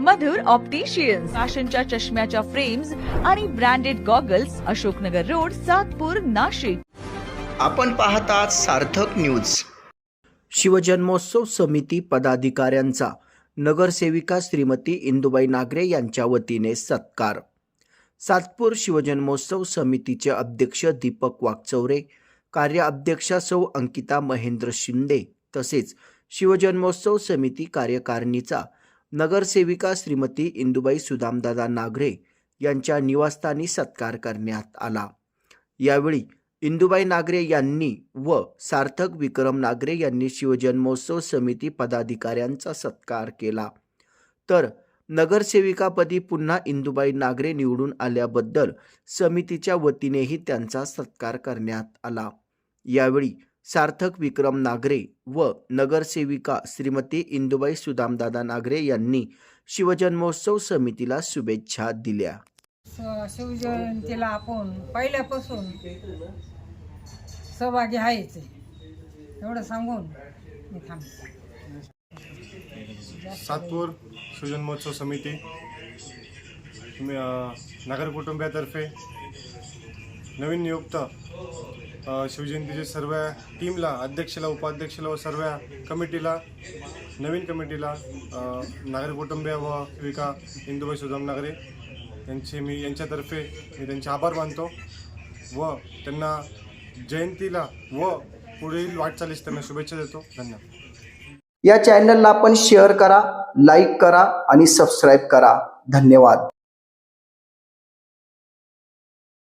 मधुर opticians फॅशनच्या चष्म्याच्या frames आणि branded goggles Ashoknagar road Satpur Nashik. आपण पाहतात सार्थक न्यूज शिवजन्मोत्सव समिती पदाधिकाऱ्यांचा नगरसेविका श्रीमती इंदुबाई नागरे यांच्या वतीने सत्कार. सातपूर शिवजन्मोत्सव समितीचे अध्यक्ष दीपक वाकचौरे कार्य अध्यक्षा सौ अंकिता महेंद्र शिंदे तसेच शिवजन्मोत्सव समिती कार्यकारिणीचा नगरसेविका श्रीमती इंदुबाई सुदामदादा नागरे यांच्या निवासस्थानी सत्कार करण्यात आला. यावेळी इंदुबाई नागरे यांनी व सार्थक विक्रम नागरे यांनी शिवजन्मोत्सव समिती पदाधिकाऱ्यांचा सत्कार केला. तर नगरसेविकापदी पुन्हा इंदुबाई नागरे निवडून आल्याबद्दल समितीच्या वतीनेही त्यांचा सत्कार करण्यात आला. यावेळी सार्थक विक्रम नागरे व नगरसेविका श्रीमती इंदुबाई सुदामदादा नागरे यांनी शिवजन्मोत्सव समितीला शुभेच्छा दिल्या शिवजयंतीला आपण पहिल्यापासून सहभागी आहेच आहे. एवढं सांगून मी थांबते सातपूर शिवजन्मोत्सव समिती नगर कुटुंबियातर्फे नवीन नियुक्त शिवजयंतीचे सर्व टीमला अध्यक्षला उपाध्यक्षला व सर्व कमिटीला नवीन कमिटीला नागरी कुटुंबीय व विका इंदुबाई सुदाम नागरे यांचे मी यांच्यातर्फे मी त्यांचे आभार मानतो व त्यांना जयंतीला व पुढील वाटचालीस त्यांना शुभेच्छा देतो. धन्यवाद. या चॅनलला आपण शेअर करा लाईक करा आणि सबस्क्राईब करा. धन्यवाद.